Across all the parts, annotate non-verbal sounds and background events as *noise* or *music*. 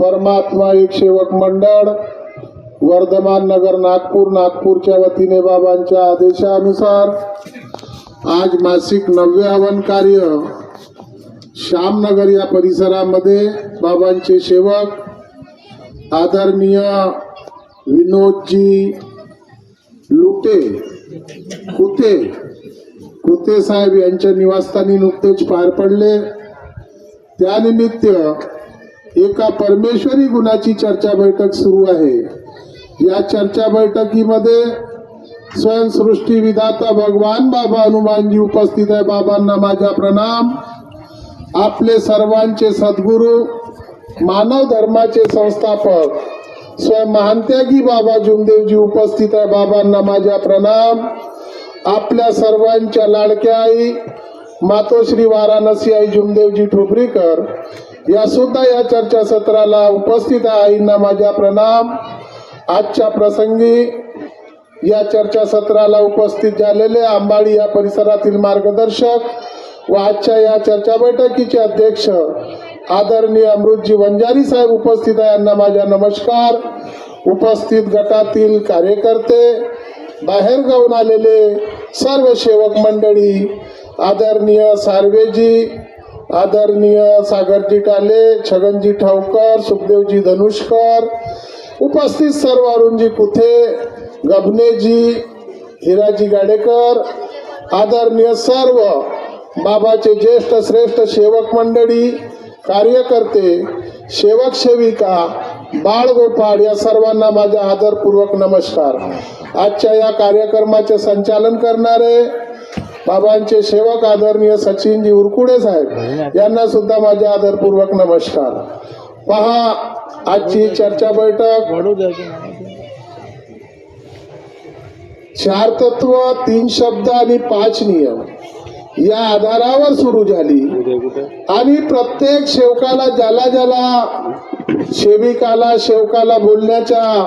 परमात्मा एक सेवक मंडळ वर्धमान नगर नागपूर नागपूरच्या वतीने बाबांच्या आदेशानुसार आज मासिक नव्यावन कार्य श्यामनगर या परिसरामध्ये बाबांचे सेवक आदरणीय विनोदजी लुटे कुते कुते साहेब यांच्या निवासस्थानी नुकतेच पार पडले. त्यानिमित्त एका परमेश्वरी गुणाची चर्चा बैठक सुरू आहे. या चर्चा बैठकीमध्ये स्वयंसृष्टी विधाता भगवान बाबा हनुमानजी उपस्थित आहे. बाबांना माझा प्रणाम. आपले सर्वांचे सद्गुरू मानव धर्माचे संस्थापक स्वयं महानत्यागी बाबा जुमदेवजी उपस्थित आहे. बाबांना माझा प्रणाम. आपल्या सर्वांच्या लाडक्या आई मातोश्री वाराणसी आई जुमदेवजी ठोबरीकर या सुद्धा या चर्चा सत्राला उपस्थित आहे आईंना माझ्या प्रणाम. आजच्या प्रसंगी या चर्चा सत्राला उपस्थित झालेले आंबाडी या परिसरातील मार्गदर्शक व आजच्या या चर्चा बैठकीचे अध्यक्ष आदरणीय अमृतजी वंजारी साहेब उपस्थित आहे. यांना माझा नमस्कार. उपस्थित गटातील कार्यकर्ते बाहेर गाऊन आलेले सर्व सेवक मंडळी आदरणीय सार्वेजी आदरणीय सागरजी टाले छगनजी ठावकर सुखदेवजी धनुष्कर उपस्थित सर्व अरुणजी कुथे गबनेजी हिराजी गाडेकर आदरणीय सर्व बाबाचे ज्येष्ठ श्रेष्ठ सेवक मंडळी कार्यकर्ते सेवक सेविका बाळगोपाळ या सर्वांना माझा आदरपूर्वक नमस्कार. आजच्या या कार्यक्रमाचे संचालन करणारे बाबांचे सेवक आदरणीय सचिनजी उरकुडे साहेब यांना सुद्धा माझे आदरपूर्वक नमस्कार. पहा आजची चर्चा बैठक. चार तत्व तीन शब्द आणि पाच नियम. या आधारावर सुरू झाली. आणि प्रत्येक सेवकाला ज्याला ज्याला सेविकाला सेवकाला बोलण्याच्या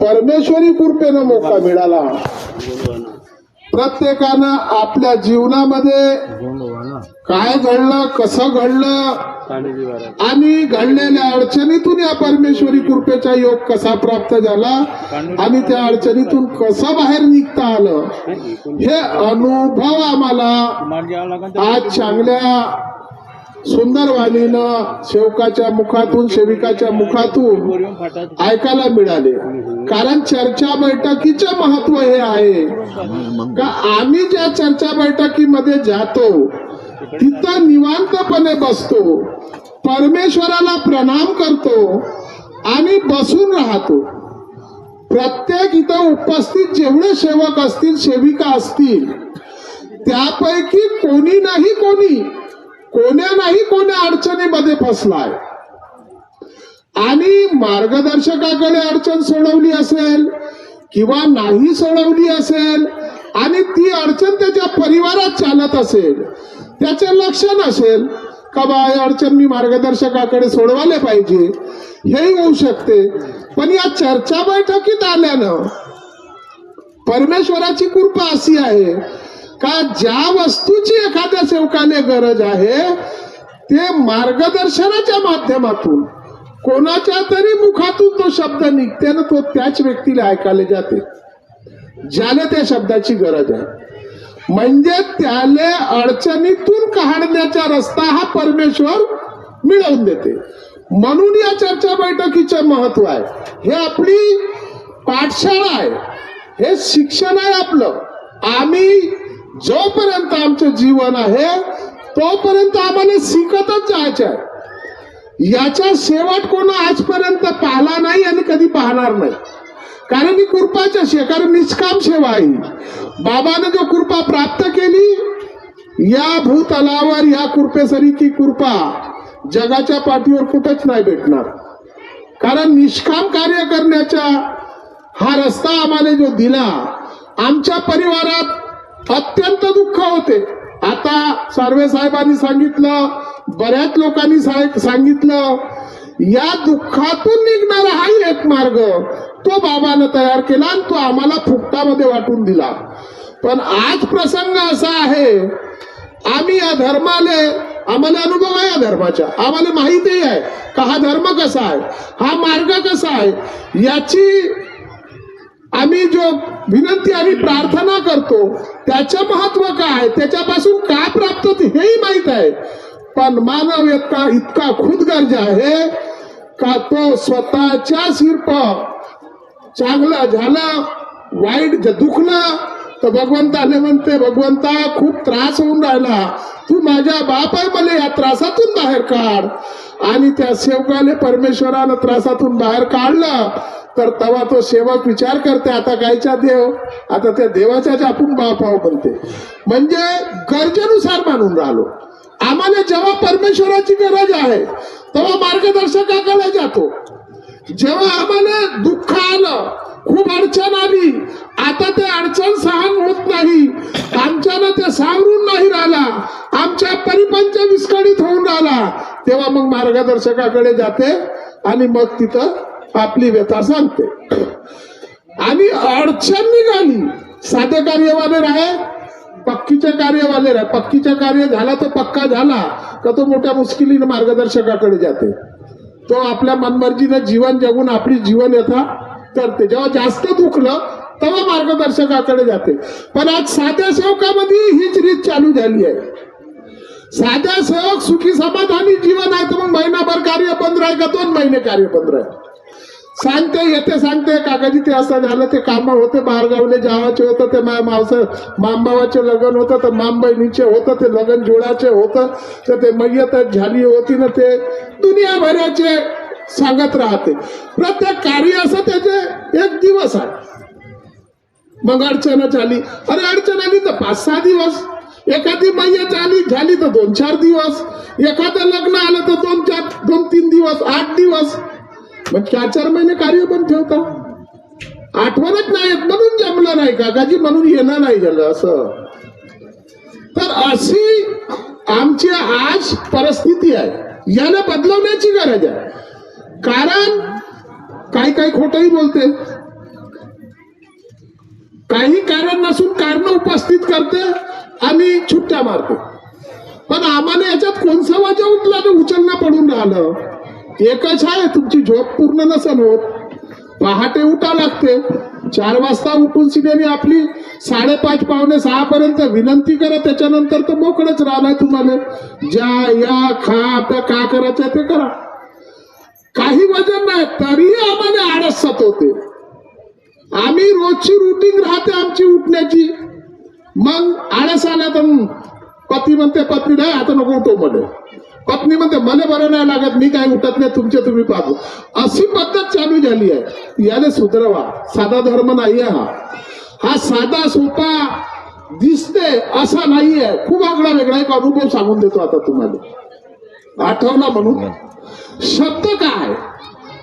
परमेश्वरी कृपेनं मोका मिळाला. प्रत्येकानं आपल्या जीवनामध्ये काय घडलं कसं घडलं आणि घडलेल्या अडचणीतून या परमेश्वरी कृपेचा योग कसा प्राप्त झाला आणि त्या अडचणीतून कसं बाहेर निघता आलं हे अनुभव आम्हाला आज चांगल्या सुंदर वाणीनं सेवकाच्या मुखातून सेविकाच्या मुखातून ऐकायला मिळाले. कारण चर्चा बैठकीचे महत्त्व हे आहे. का आम्ही ज्या चर्चा बैठकीमध्ये जातो तिथं निवांतपणे बसतो परमेश्वराला प्रणाम करतो आणि बसून राहतो. प्रत्येक इथं उपस्थित जेवढे सेवक असतील सेविका असतील त्यापैकी कोणी नाही कोणी कोण्या नाही कोण्या अडचणीमध्ये फसलाय. आणि मार्गदर्शकाकडे अडचण सोडवली असेल किंवा नाही सोडवली असेल आणि ती अडचण त्याच्या परिवारात चालत असेल त्याचे लक्ष नसेल का बा अडचण मी मार्गदर्शकाकडे सोडवायला पाहिजे हेही होऊ शकते. पण या चर्चा बैठकीत आल्यानं परमेश्वराची कृपा अशी आहे का ज्या वस्तूची एखाद्या सेवकाने गरज आहे ते मार्गदर्शनाच्या माध्यमातून कोणाच्या तरी मुखातून तो शब्द निघते ना तो त्याच व्यक्तीला ऐकायला जाते. ज्याला त्या शब्दाची गरज आहे. म्हणजे त्याला अडचणीतून काढण्याचा रस्ता हा परमेश्वर मिळवून देते. म्हणून या चर्चा बैठकीचे महत्त्व आहे. हे आपली पाठशाळा आहे. हे शिक्षण आहे आपलं. आम्ही जोपर्यंत आमचं जीवन आहे तोपर्यंत आम्हाला शिकतच जायचं आहे. याच्या शेवट कोण आजपर्यंत पाहला नाही आणि कधी पाहणार नाही. कारण ही कृपाच्या अशी आहे कारण निष्काम सेवा आहे. बाबाने जो कृपा प्राप्त केली या भूतलावर या कृपेसरी ती कृपा जगाच्या पाठीवर कुठंच नाही भेटणार. कारण निष्काम कार्य करण्याचा हा रस्ता आम्हाला जो दिला आमच्या परिवारात अत्यंत दुःख होते. आता सार्वे साहेबांनी सांगितलं बऱ्याच लोकांनी सांगितलं या दुःखातून निघणारा हाही एक मार्ग तो बाबानं तयार केला आणि तो आम्हाला फुकटामध्ये वाटून दिला. पण आज प्रसंग असा आहे आम्ही या धर्माले आम्हाला अनुभव आहे या धर्माचा. आम्हाला माहितीही आहे का हा धर्म कसा आहे हा मार्ग कसा आहे याची आम्ही जो विनंती आणि प्रार्थना करतो त्याचं महत्त्व काय त्याच्यापासून काय प्राप्त होते हेही माहीत आहे. पण मानव इतका इतका खुदगर्ज आहे का तो स्वतःच्या शिरप चांगलं झालं वाईट दुखलं तर भगवंताने म्हणते भगवंता खूप त्रास होऊन राहिला. तू माझ्या बाप आहे मला या त्रासातून बाहेर काढ. आणि त्या सेवकाने परमेश्वरानं त्रासातून बाहेर काढलं. तर तेव्हा तो सेवक विचार करते आता गायचा देव आता त्या देवाच्याच आपण बाप आहो म्हणते. म्हणजे गरजेनुसार मानून राहिलो. आम्हाला जेव्हा परमेश्वराची गरज आहे तेव्हा मार्गदर्शकाकडे जातो. जेव्हा आम्हाला दुःख आलं खूप अडचण आली आता ते अडचण सहन होत नाही आमच्यानं ते सावरून नाही राहिला आमच्या परिपंच विस्कळीत होऊन राहिला तेव्हा मग मार्गदर्शकाकडे जाते आणि मग तिथं आपली व्यथा सांगते. आणि अडचण निघाली साधे कार्यवाले राहे पक्कीच्या कार्यवाले राहे पक्कीचे कार्य झाला तो पक्का झाला का तो मोठ्या मुश्किलीने मार्गदर्शकाकडे जाते. तो आपल्या मनमर्जीनं जीवन जगून आपली जीवन यथा करते. जेव्हा जास्त दुखलं तेव्हा मार्गदर्शकाकडे जाते. पण आज साध्या सेवकामध्ये हीच रीत चालू झाली आहे. साध्या सेवक सुखी समाधानी जीवन आहे तर मग महिनाभर कार्य बंद राहील का? दोन महिने कार्य बंद राहील. सांगते येते सांगते. काकाजी ते असं झालं ते काम होते बाहेरगावले जावाचे होतं ते माया मावसं मामबावाचे लग्न होतं तर माम बहिणीचे होतं ते लग्न जोडाचे होतं तर ते मय्यत झाली होती ना ते. दुनियाभराचे सांगत राहते. प्रत्येक कार्य असं त्याचे एक दिवस आहे. मग अडचणच आली. अरे अडचण आली तर पाच सहा दिवस. एखादी मय्यत आली झाली तर दोन चार दिवस. एखादं लग्न आलं तर दोन चार दोन तीन दिवस आठ दिवस. मग चार चार महिने कार्य पण ठेवता. आठवणच नाही म्हणून जमलं नाही काकाजी म्हणून येणं नाही झालं असं. तर अशी आमची आज परिस्थिती आहे. याला बदलवण्याची गरज आहे. कारण काही काही खोटही बोलते. काही कारण नसून कारण उपस्थित करते आणि छुट्ट्या मारते. पण आम्हाला याच्यात कोणसं वाजा उठला तर उचलणं पडून राहिलं? एकच आहे तुमची झोप पूर्ण नसेल होत. पहाटे उठा लागते. चार वाजता उठून सिनेने आपली साडेपाच पावणे सहा पर्यंत विनंती करा त्याच्यानंतर तर मोकळच राहणार तुम्हाला. ज्या या खा आपल्या का करायचं ते करा. काही वजन नाही तरीही आम्हाला आळस होते आम्ही रोजची रुटीन राहते आमची उठण्याची. मग आळस आला तर पती म्हणते पत्नी नाही आता नको उठो मध्ये पत्नी म्हणते मला बरं नाही लागत मी काय उठत नाही तुमचे तुम्ही पाहतो अशी पद्धत चालू झाली आहे. याने सुधरवा. साधा धर्म नाही हा. हा साधा सोपा दिसते असा नाहीये खूप आगळा वेगळा एक अनुभव सांगून देतो आता तुम्हाला. आठवला म्हणून? शब्द काय?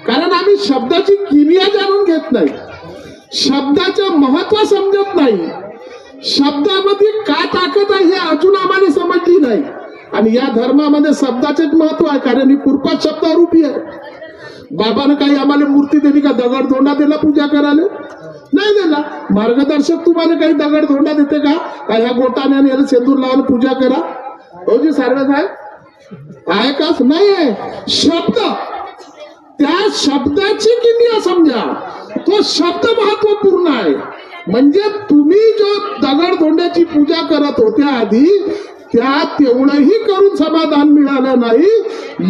कारण आम्ही शब्दाची किमिया जाणून घेत नाही. शब्दाचं महत्त्व समजत नाही. शब्दामध्ये काय ताकद आहे हे अजून आम्हाला समजली नाही. आणि या धर्मामध्ये शब्दाचेच महत्त्व आहे कारण ही कृपा शब्दारूपी आहे. बाबानं काही आम्हाला मूर्ती दिली का दगड धोंडा दिला पूजा करायला? नाही दिला. मार्गदर्शक तुम्हाला काही दगड धोंडा देते का? का ह्या गोटाने आणि याला सेंदूर लावून पूजा करा? हो जी सारवत आहे? आहे का? नाही आहे. शब्द. त्या शब्दाची किमिया समजा. तो शब्द महत्त्वपूर्ण आहे. म्हणजे तुम्ही जो दगड धोंड्याची पूजा करत होत्या आधी त्या तेवढंही करून समाधान मिळालं नाही.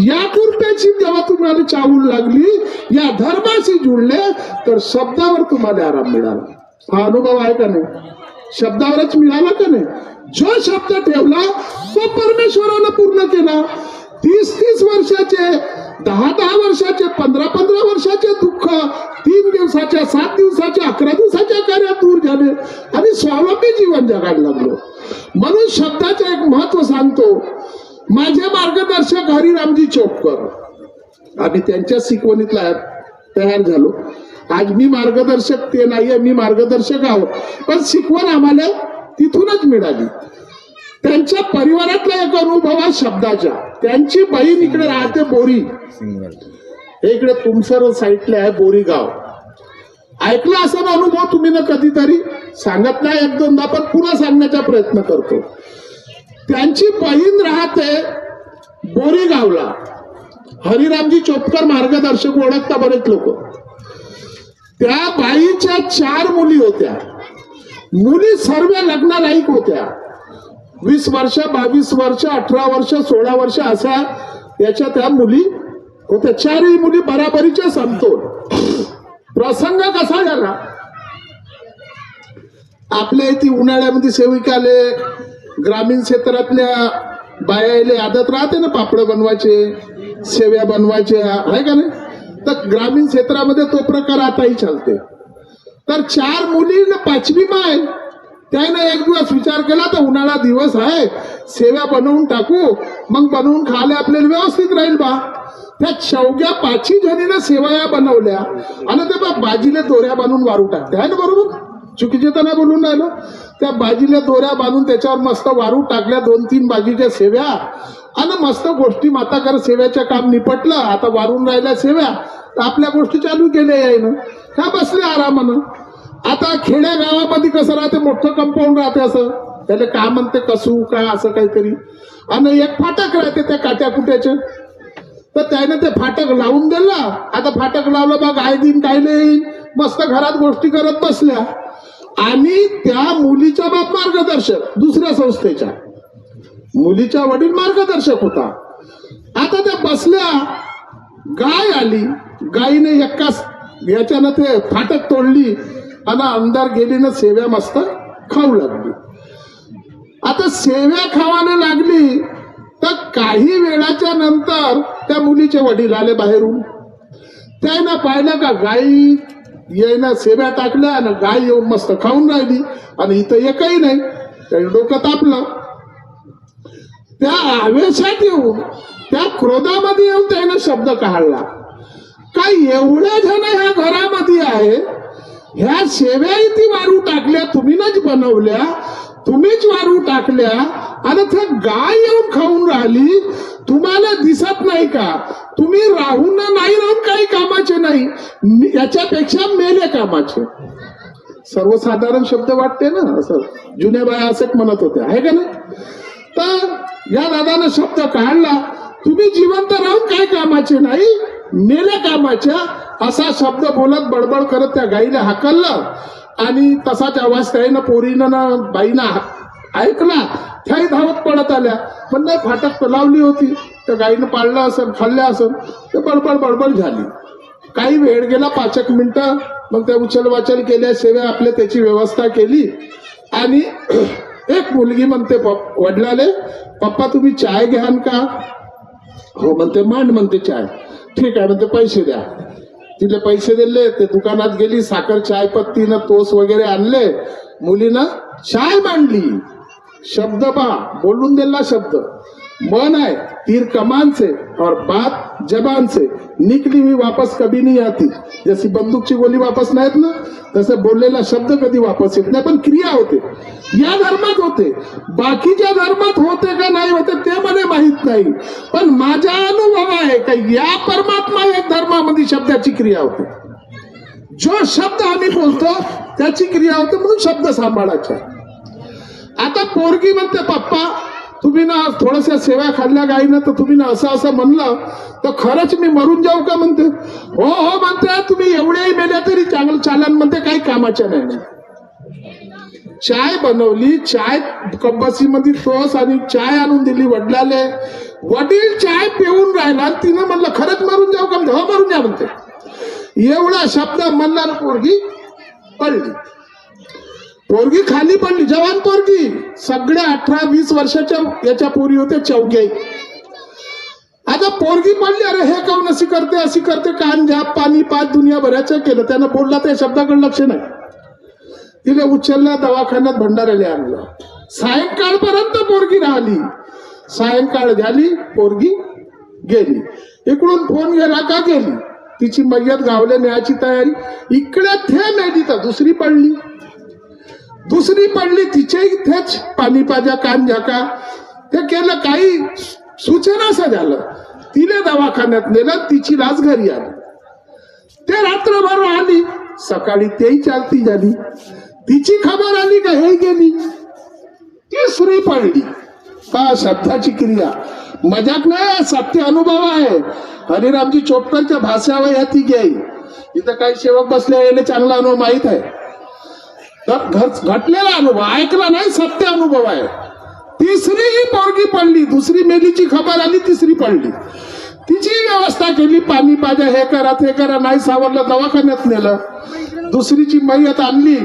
या कृपेची जेव्हा तुम्हाला चावून लागली या धर्माशी जुळले तर शब्दावर तुम्हाला आराम मिळाला. हा अनुभव आहे का नाही? शब्दावरच मिळाला का नाही? जो शब्द ठेवला तो परमेश्वरानं पूर्ण केला. तीस तीस वर्षाचे दहा दहा वर्षाचे पंधरा पंधरा वर्षाचे दुःख तीन दिवसाच्या सात दिवसाच्या अकरा दिवसाच्या कार्यात दूर झाले आणि स्वावलंबी जीवन जगायला लागलो. म्हणून शब्दाचं एक महत्त्व सांगतो माझे मार्गदर्शक हरिरामजी चोपकर. आम्ही त्यांच्या शिकवणीतला तयार झालो. आज मी मार्गदर्शक ते नाहीये मी मार्गदर्शक आहोत. पण शिकवण आम्हाला तिथूनच मिळाली. त्यांच्या परिवारातला एक अनुभव आहे शब्दाच्या त्यांची बहीण इकडे राहते बोरी. हे इकडे तुमसर साईडला आहे बोरी गाव ऐकला असा अनुभव तुम्ही ना कधीतरी? सांगत नाही एक दोनदा पण पुन्हा सांगण्याचा प्रयत्न करतो. त्यांची बहीण राहते बोरीगावला. हरिरामजी चोपकर मार्गदर्शक ओळखता बरेच लोक. त्या बाईच्या चार मुली होत्या. मुली सर्व लग्नालायक होत्या. वीस वर्ष बावीस वर्ष अठरा वर्ष सोळा वर्ष असा याच्या त्या मुली होत्या. चारही मुली बराबरीच्या समतोल. प्रसंग कसा झाला आपल्या इथे उन्हाळ्यामध्ये सेविकाले ग्रामीण क्षेत्रातल्या बायाले आदत राहते ना पापड बनवायचे सेव्या बनवायच्या आहे का नाही? तर ग्रामीण क्षेत्रामध्ये तो प्रकार आताही चालते तर चार मुली न पाचवी माय त्यानं एक दिवस विचार केला तर उन्हाळा दिवस आहे सेव्या बनवून टाकू मग बनवून खायला आपल्याला व्यवस्थित राहील बा. त्या चौघ्या पाचही जणीनं सेवाया बनवल्या आणि ते बा बाजीले दोऱ्या बांधून वारू टाकते आहे ना बरोबर? चुकीचे तर नाही बोलून राहिलं. त्या बाजीला दोऱ्या बांधून त्याच्यावर मस्त वारू टाकल्या दोन तीन बाजीच्या सेव्या आणि मस्त गोष्टी माताकर सेव्याच्या काम निपटलं. आता वारून राहिल्या सेव्या तर आपल्या गोष्टी चालू केल्या यायनं. ह्या बसल्या आरामानं. आता खेड्या गावामध्ये कसं राहते? मोठं कंपाऊंड राहते असं. त्याला काय म्हणते? कसू काय असं काहीतरी. आणि एक फाटक राहते त्या काट्या कुट्याचे तर त्याने ते फाटक लावून दिला. आता फाटक लावलं बा गाय दिन काय नाही मस्त घरात गोष्टी करत बसल्या. आणि त्या मुलीच्या बाप मार्गदर्शक दुसऱ्या संस्थेच्या. मुलीच्या वडील मार्गदर्शक होता. आता त्या बसल्या गाय आली. गायीने एकाच याच्यानं ते फाटक तोडली. आणि अंधार गेली ना सेव्या मस्त खाऊ लागली. आता सेव्या खावाने लागली तर काही वेळाच्या नंतर त्या मुलीचे वडील आले बाहेरून. त्यानं पाहिलं का गाई येईना सेव्या टाकल्या आणि गाय येऊन मस्त खाऊन राहिली. आणि इथं एकही नाही. त्याने डोकं तापलं. त्या आवेशात येऊन त्या क्रोधामध्ये येऊन त्यानं शब्द काढला. काय एवढ्या जण ह्या घरामध्ये आहे ह्या शेव्या ती वारू टाकल्या तुम्हीच बनवल्या तुम्हीच वारू टाकल्या आणि त्या गाय येऊन खाऊन राहिली तुम्हाला दिसत नाही का? तुम्ही राहून नाही राहून काही कामाचे नाही. मी- याच्यापेक्षा मेले कामाचे. सर्वसाधारण शब्द वाटते ना असं. जुन्या बाया असंच म्हणत होत्या. आहे का ना तर या दादानं शब्द काढला तुम्ही जिवंत राहून काय कामाचे नाही मेल्या कामाच्या असा शब्द बोलत बडबड करत त्या गाईने हाकललं. आणि तसाच आवाज त्याईनं पोरीनं ना बाईनं ऐकला. त्याही धावत पडत आल्या. पण नाही फाटक लावली होती. त्या गाईनं पाळलं असेल खाल्लं असेल ते बडबड बडबड झाली. काही वेळ गेला पाच एक मिनिटं. मग त्या उचल वाचल केल्या सेवा आपल्या त्याची व्यवस्था केली. आणि *clears throat* एक मुलगी म्हणते वडिलाले पप्पा तुम्ही चाय घ्याल का? हो म्हणते मांड म्हणते चाय. ठीक आहे ते पैसे द्या. तिला पैसे दिले ते दुकानात गेली साखर चाय पत्तीनं तोस वगैरे आणले. मुलीनं चाय मांडली. शब्द पहा बोलून दिला शब्द. मन है तीर कमान से और बात जबान से निकली हुई वापस कभी नहीं आती. जशी बंदूकची गोली वापस नाहीत ना तसं बोललेला शब्द कधी वापस येत नाही. पण क्रिया होते. या धर्मात होते. बाकीच्या धर्मात होते का नाही होते ते मला नाही पण माझा अनुभव आहे का या परमात्मा या धर्मामध्ये शब्दाची क्रिया होते. जो शब्द आम्ही बोलतो त्याची क्रिया होते म्हणून शब्द सांभाळायचा. आता पोरगी म्हणते पप्पा तुम्ही ना थोड्याशा सेवा खाल्ल्या गाईनं तर तुम्ही ना असं असं म्हणलं तर खरंच मी मरून जाऊ का? म्हणते. हो हो म्हणते तुम्ही एवढ्याही मेल्या तरी चांगलं चालन म्हणते काही कामाच्या नाही. चाय बनवली चाय कब्बसीमध्ये सॉस आणि चाय आणून दिली वडिलाले. वडील चाय पिऊन राहिला तिनं म्हणलं खरंच मारून जाऊ का? हो मारून जा म्हणते. एवढा शब्द म्हणणार पोरगी पडली. पोरगी खाली पडली जवान पोरगी. सगळ्या अठरा वीस वर्षाच्या याच्या पोरी होत्या चौघ्याई आता पोरगी पडली अरे हे काऊन अशी करते अशी करते? कान झाप पाणी पाच दुनिया भरायचं केलं. त्यानं बोलला त्या शब्दाकडे लक्ष नाही. तिला उचलला दवाखान्यात भंडाऱ्याला आणलं. सायंकाळपर्यंत पोरगी राहिली. सायंकाळ झाली पोरगी गेली. इकडून फोन गेला का गेली. तिची मय्यत गावले न्यायची तयारी. इकडे थे मेली तर दुसरी पडली. दुसरी पडली तिचे इथेच पाणी पाजा कान झाका. ते केलं काही सूचना असं झालं. तिने दवाखान्यात नेलं तिची लाच घरी आली. ते रात्रभर राहिली. सकाळी तेही चालती झाली. तिची खबर आली का? हे गेली. तिसरी पडली. का? शब्दाची क्रिया. मजाक नाही सत्य अनुभव आहे. हरिरामजी चोपकरच्या भाषावर या ती घ्याई इथं काही सेवक बसले याने चांगला अनुभव माहीत आहे. तर घर- घटलेला अनुभव ऐकला नाही सत्य अनुभव आहे. तिसरी ही पोरगी पडली. दुसरी मेलीची खबर आली तिसरी पडली. तिची व्यवस्था केली पाणी पाजा हे करा ते करा नाही सावरलं दवाखान्यात नेलं. दुसरीची मैयत आणली.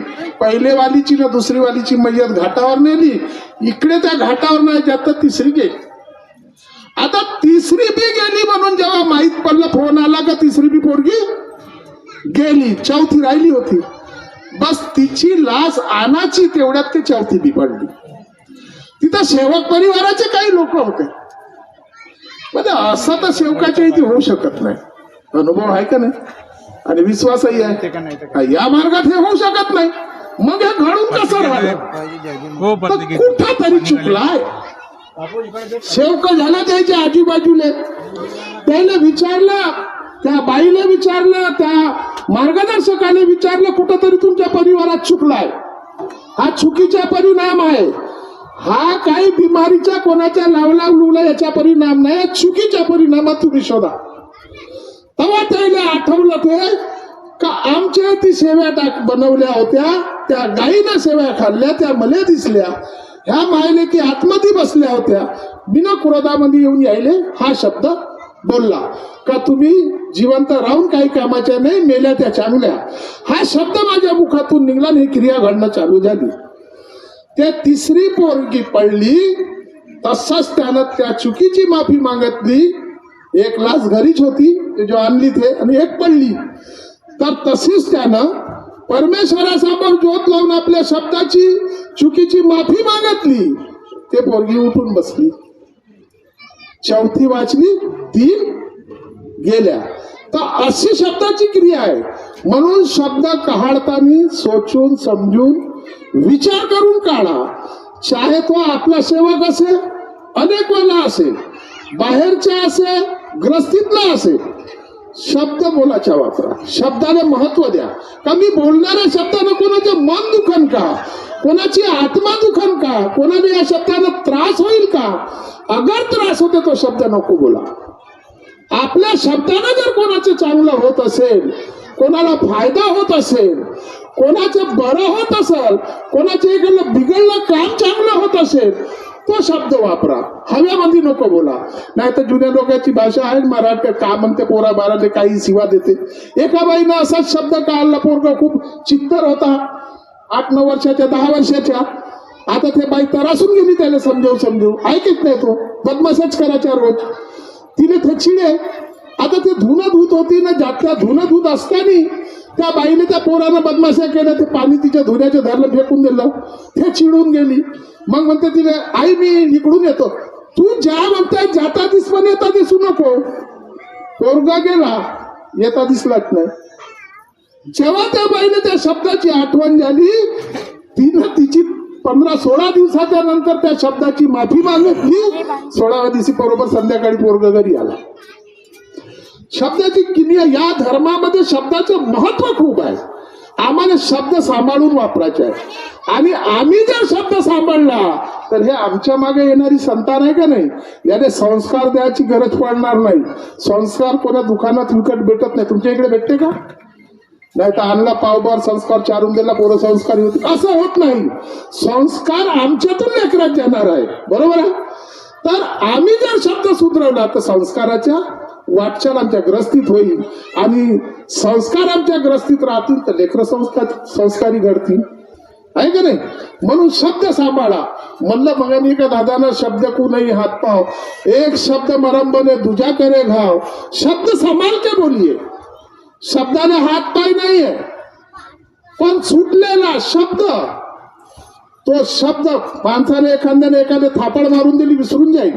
पहिलेवालीची ना दुसरीवालीची मैयत घाटावर नेली. इकडे त्या घाटावर नाही जात तर तिसरी गेली. आता तिसरी बी गेली म्हणून जेव्हा माहीत पडलं फोन आला का तिसरी बी पोरगी? गेली चौथी राहिली होती. बस तिची लास आणाची तेवढ्यात ते चौथी बी पडली. तिथं सेवक परिवाराचे काही लोक होते. म्हणजे असं तर सेवकाच्या इथे होऊ शकत नाही. अनुभव आहे का नाही? आणि विश्वासही आहे. या मार्गात हे होऊ शकत नाही. मग हे घडून कसं राहिलं? हो कुठं तरी चुकलाय. सेवक झाला त्याच्या आजूबाजूले. त्याने विचारलं त्या बाईने विचारलं त्या मार्गदर्शकाने विचारलं कुठंतरी तुमच्या परिवारात चुकलाय. हा चुकीचा परिणाम आहे. हा काही बिमारीच्या कोणाच्या लावला लुला याचा परिणाम नाही चुकीच्या परिणामात तुम्ही शोधा. तेव्हा त्याला आठवलं ते का आमच्या ती सेव्या टाक बनवल्या होत्या त्या गाईनं सेव्या खाल्ल्या त्या मले दिसल्या. ह्या मायले की आतमध्ये बसल्या होत्या. बिना क्रोधामध्ये येऊन यायले हा शब्द बोलला. का तुम्ही जिवंत राहून काही कामाच्या नाही मेल्या त्या चांगल्या. हा शब्द माझ्या मुखातून निघला आणि ही क्रिया घडणं चालू झाली. त्या तिसरी पोरगी पडली तसंच त्यानं त्या चुकीची माफी मागितली. एक लाच घरीच होती ते जो आणली ते आणि एक पडली. तर तशीच त्यानं परमेश्वरासमोर ज्योत लावून आपल्या शब्दाची चुकीची माफी मागितली. ते पोरगी उठून बसली. चौथी वाचली तीन गेल्या. तर अशी शब्दाची क्रिया आहे. म्हणून शब्द काढताना सोचून समजून विचार करून काढा. चाहे तो आपला सेवक असेल अनेक वेळा असेल बाहेरच्या असेल ग्रस्तीतला असेल शब्द बोलाच्या वापरा. शब्दाला महत्त्व द्या. का मी बोलणाऱ्या शब्दानं कोणाचं मन दुखन का? कोणाची आत्मा दुखन का? कोणाला या शब्दानं त्रास होईल का? अगर त्रास होते तो शब्द नको बोला. आपल्या शब्दानं जर कोणाचं चांगलं होत असेल कोणाला फायदा होत असेल कोणाचं बरं होत असेल कोणाच्या इकडलं बिघडलं काम चांगलं होत असेल तो शब्द वापरा. हव्यामध्ये नको बोला. नाही तर जुन्या लोकांची भाषा आहे मराठी का म्हणते पोरा बाराने काही शिवा देते. एका बाईनं असाच शब्द काढला पोरगा खूप चित्तर होता. आठ नऊ वर्षाच्या दहा वर्षाच्या. आता ते बाई तरासून गेली त्याला समजावू समजू ऐकत नाही तो. बदमाशच करायच्या रोज तिने थचिडे आता ते धुणं धुत होती ना ज्यातल्या धुणं धुत असताना त्या बाईने त्या पोरानं बदमाशा केल्या ते पाणी तिच्या धुण्याच्या धारला फेकून दिलं ते चिडून गेली. मग म्हणते तिने आई मी इकडून येतो. तू ज्या म्हणताय जाता दिस पण येता दिसू नको. पोरगा गेला येता दिसलाच नाही. जेव्हा त्या बाईने त्या शब्दाची आठवण झाली तिनं तिची पंधरा सोळा दिवसाच्या नंतर त्या शब्दाची माफी मागितली. सोळाव्या दिवशी बरोबर संध्याकाळी पोरग घरी आला. शब्दाची किनिया या धर्मामध्ये शब्दाचं महत्त्व खूप आहे. आम्हाला शब्द सांभाळून वापरायचे आहे आणि आम्ही जर शब्द सांभाळला तर हे आमच्या मागे येणारी संतान आहे का नाही? याने संस्कार द्यायची गरज पडणार नाही. संस्कार कोणा दुकानात विकत भेटत नाही. तुमच्या इकडे भेटते का? नाही तर आणला पावभार संस्कार चारून दिला पोरं संस्कार होते. असं होत नाही. संस्कार आमच्यातून लेकरात जाणार आहे. बरोबर आहे? तर आम्ही जर शब्द सुधरवला तर संस्काराच्या वाटचाल आमच्या ग्रस्तीत होईल आणि संस्कार आमच्या ग्रस्तीत राहतील तर लेकर संस्कार संस्कारी घडतील. आहे का नाही? म्हणून शब्द सांभाळा. म्हणलं मग का दादानं शब्द को नाही हात पाव. एक शब्द मरम बने दुजा करे घाव. शब्द संभाल के बोलिये शब्दाने हात पाय नाहीये. पण सुटलेला शब्द तो शब्द माणसाने एखाद्याने एखादे थापड मारून दिली विसरून जाईल.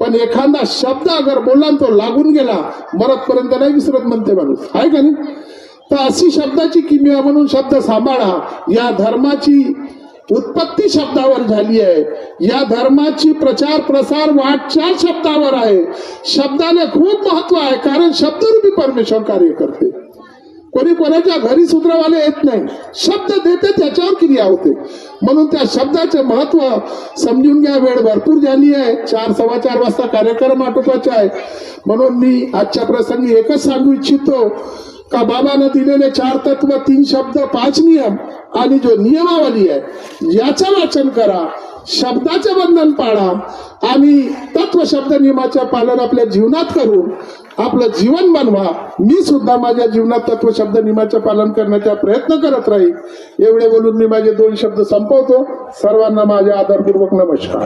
पण एखादा शब्द अगर बोलला तो लागून गेला मरतपर्यंत नाही विसरत म्हणते माणूस. आहे का नाही? तर अशी शब्दाची किमया म्हणून शब्द सांभाळा. या धर्माची उत्पत्ती शब्दावर झाली आहे. या धर्माची प्रचार प्रसार वाटचाल शब्दावर आहे. शब्दाने खूप महत्त्व आहे कारण शब्दरूपी परमेश्वर कार्य करते. कोणी कोणाच्या घरी सूत्रवाले येत नाही. शब्द देते त्याच्यावर क्रिया होते. म्हणून त्या शब्दाचे महत्त्व समजून घ्या. वेळ भरपूर झाली आहे. चार सव्वा चार वाजता कार्यक्रम आटोपाचा आहे. म्हणून मी आजच्या प्रसंगी एकच सांगू इच्छितो का बाबानं दिलेले चार तत्व तीन शब्द पाच नियम आणि जो नियमावली आहे याचं वाचन करा. शब्दाचे बंधन पाळा. आणि तत्व शब्द नियमाचे पालन आपल्या जीवनात करून आपलं जीवन बनवा. मी सुद्धा माझ्या जीवनात तत्व शब्द नियमाचे पालन करण्याचा प्रयत्न करत राहील एवढे बोलून मी माझे दोन शब्द संपवतो. सर्वांना माझे आदरपूर्वक नमस्कार.